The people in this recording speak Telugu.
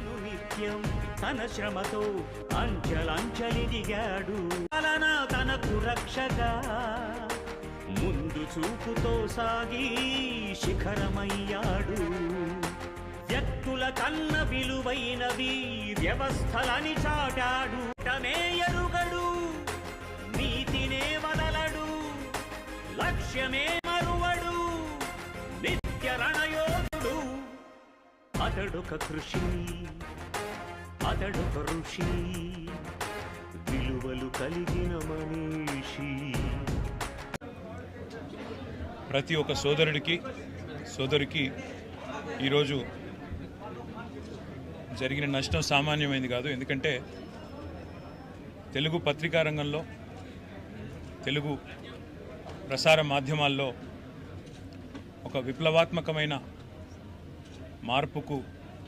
అనునిత్యం తన శ్రమతో అంచెలంచెలిదిగాడు అలన తనకు రక్షగా ముందు చూపుతో సాగి శిఖరమయ్యాడు. వ్యక్తుల కన్న విలువైనవి వ్యవస్థలని చాటాడు. తమే ఎరుగడు నీతినే వదలడు లక్ష్యమే మరువడు నిత్య అతడొక కృషి అతడొక ఋషి. విలువలు కలిగిన మనీషి. ప్రతి ఒక్క సోదరుడికి సోదరికి ఈరోజు జరిగిన నష్టం సామాన్యమైంది కాదు. ఎందుకంటే తెలుగు పత్రికా రంగంలో తెలుగు ప్రసార మాధ్యమాల్లో ఒక విప్లవాత్మకమైన మార్పుకు